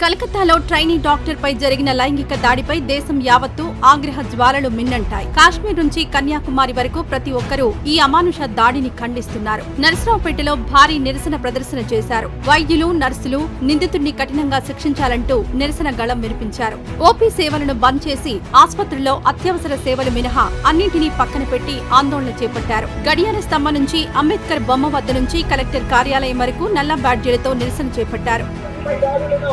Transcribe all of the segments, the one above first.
కలకత్తాలో trainee doctor పై జరిగిన లైంగిక దాడిపై దేశం యావత్తు ఆగ్రహ జ్వాలలు మిన్నంటాయి. కాశ్మీర్ నుంచి కన్యాకుమారి వరకు ప్రతి ఒక్కరూ ఈ అమానుష దాడిని ఖండిస్తున్నారు. నరసరావుపేటలో భారీ నిరసన ప్రదర్శన చేశారు. వైద్యులు నర్సులు నిందితుడిని కఠినంగా శిక్షించాలంటూ నిరసన గళం వినిపించారు. ఓపీ సేవలను బంద్ చేసి ఆసుపత్రుల్లో అత్యవసర సేవలు మినహా అన్నింటినీ పక్కన పెట్టి ఆందోళన చేపట్టారు. గడియార స్తంభం నుంచి అంబేద్కర్ బొమ్మ వద్ద నుంచి కలెక్టర్ కార్యాలయం వరకు నల్ల బ్యాడ్జీలతో నిరసన చేపట్టారు. పై దాడులను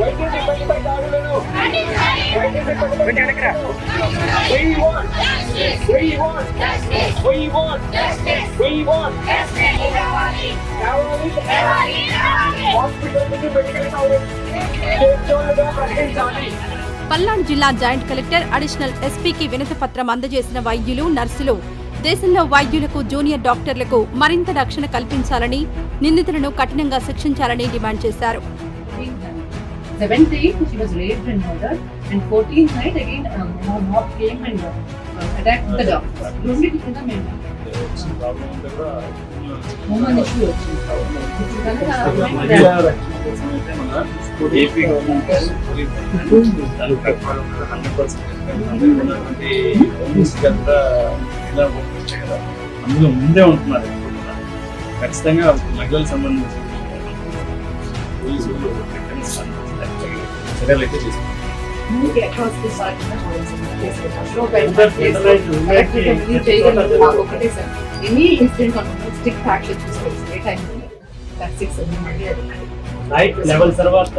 వైద్య సిబ్బందిపై దాడులను We want We want We want We want కావాలి హాస్పిటల్ మెడికల్ కాలేజ్ చేస్తోండగా ప్రకటించాలి పల్నాడు జిల్లా జాయింట్ కలెక్టర్ అడిషనల్ ఎస్పీకి వినతి పత్రం అందజేసిన వైద్యులు నర్సులు. దేశంలో వైద్యులకు జూనియర్ డాక్టర్లకు మరింత రక్షణ కల్పించాలని నిందితులను కఠినంగా శిక్షించాలని డిమాండ్ చేశారు. 17th she was raped and murdered and 14th night again um, her mob came and uh, attacked the doctor. రెండింటి కింద మేము ఉమెన్ ఇష్యూ వచ్చింది ఇప్పుడు కనుక ఏపీ గవర్నమెంట్ హండ్రెడ్ పర్సెంట్ కదా అందులో ముందే ఉంటున్నారు ఖచ్చితంగా మహిళలకు సంబంధించి పోలీసులు చర్యలు అయితే తీసుకుంటారు. ఎనీ ఇన్సిడెంట్ యాక్షన్ తీసుకోవచ్చు ఏ సిక్స్ నైట్ లెవెల్ తర్వాత